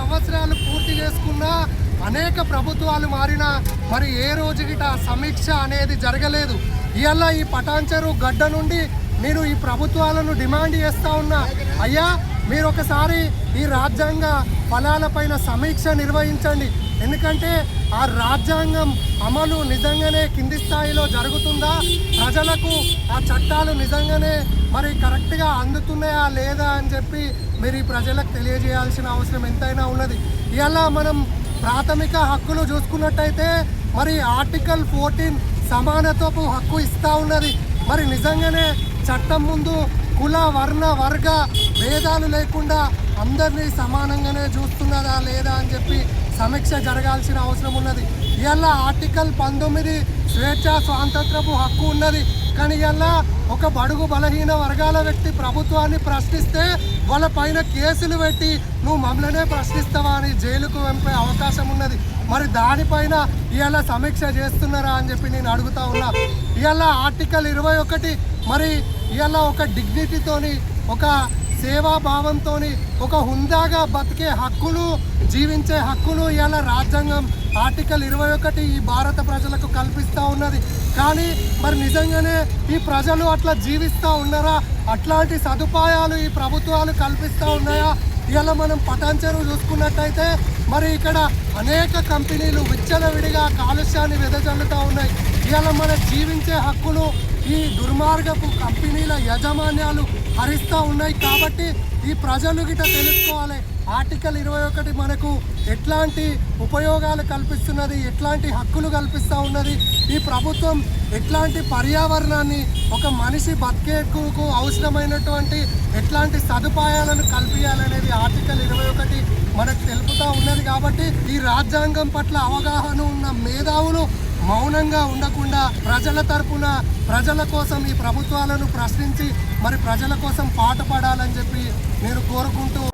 సంవత్సరాలు పూర్తి చేసుకున్న అనేక ప్రభుత్వాలు మారినా మరి ఏ రోజుకిట సమీక్ష అనేది జరగలేదు. ఇవాళ ఈ పటాంచరు గడ్డ నుండి నేను ఈ ప్రభుత్వాలను డిమాండ్ చేస్తా ఉన్నా. అయ్యా మీరు ఒకసారి ఈ రాజ్యాంగ ఫలాలపైన సమీక్ష నిర్వహించండి. ఎందుకంటే ఆ రాజ్యాంగం అమలు నిజంగానే కింది స్థాయిలో జరుగుతుందా? ప్రజలకు ఆ చట్టాలు నిజంగానే మరి కరెక్ట్గా అందుతున్నాయా లేదా అని చెప్పి మీరు ఈ ప్రజలకు తెలియజేయాల్సిన అవసరం ఎంతైనా ఉన్నది. ఇలా మనం ప్రాథమిక హక్కులు చూసుకున్నట్టయితే మరి ఆర్టికల్ ఫోర్టీన్ సమానత్వపు హక్కు ఇస్తా ఉన్నది. మరి నిజంగానే చట్టం ముందు కుల వర్ణ వర్గ భేదాలు లేకుండా అందరినీ సమానంగానే చూస్తున్నదా లేదా అని చెప్పి సమీక్ష జరగాల్సిన అవసరం ఉన్నది. ఇవాళ ఆర్టికల్ పంతొమ్మిది స్వేచ్ఛ స్వాతంత్రపు హక్కు ఉన్నది. కానీ ఇలా ఒక బడుగు బలహీన వర్గాల వ్యక్తి ప్రభుత్వాన్ని ప్రశ్నిస్తే వాళ్ళ పైన కేసులు పెట్టి నువ్వు మమ్మల్నే ప్రశ్నిస్తావా అని జైలుకు వెంపే అవకాశం ఉన్నది. మరి దానిపైన ఇలా సమీక్ష చేస్తున్నారా? అని చెప్పి నేను అడుగుతా ఉన్నా. ఇలా ఆర్టికల్ ఇరవై ఒకటి మరి ఇలా ఒక డిగ్నిటీతోని ఒక సేవాభావంతో ఒక హుందాగా బతికే హక్కును జీవించే హక్కును ఇలా రాజ్యాంగం ఆర్టికల్ ఇరవై ఒకటి ఈ భారత ప్రజలకు కల్పిస్తూ ఉన్నది. కానీ మరి నిజంగానే ఈ ప్రజలు అట్లా జీవిస్తూ ఉన్నారా? అట్లాంటి సదుపాయాలు ఈ ప్రభుత్వాలు కల్పిస్తూ ఉన్నాయా? ఇలా మనం పటాన్చెరువు చూసుకున్నట్టయితే మరి ఇక్కడ అనేక కంపెనీలు విచ్చలవిడిగా కాలుష్యాన్ని వెదజల్లుతూ ఉన్నాయి. ఇలా మన జీవించే హక్కును ఈ దుర్మార్గపు కంపెనీల యాజమాన్యాలు హరిస్తూ ఉన్నాయి కాబట్టి ఈ ప్రజలు గిట తెలుసుకోవాలి. ఆర్టికల్ ఇరవై ఒకటి మనకు ఎట్లాంటి ఉపయోగాలు కల్పిస్తున్నది ఎట్లాంటి హక్కులు కల్పిస్తూ ఉన్నది ఈ ప్రభుత్వం ఎట్లాంటి పర్యావరణాన్ని ఒక మనిషి బతికేకు అవసరమైనటువంటి ఎట్లాంటి సదుపాయాలను కల్పించాలనేది ఆర్టికల్ ఇరవై ఒకటి మనకు తెలుపుతూ ఉన్నది కాబట్టి ఈ రాజ్యాంగం పట్ల అవగాహన ఉన్న మేధావులు మౌనంగా ఉండకుండా ప్రజల తరపున ప్రజల కోసం ఈ ప్రభుత్వాలను ప్రశ్నించి మరి ప్రజల కోసం పాట పడాలని చెప్పి నేను కోరుకుంటూ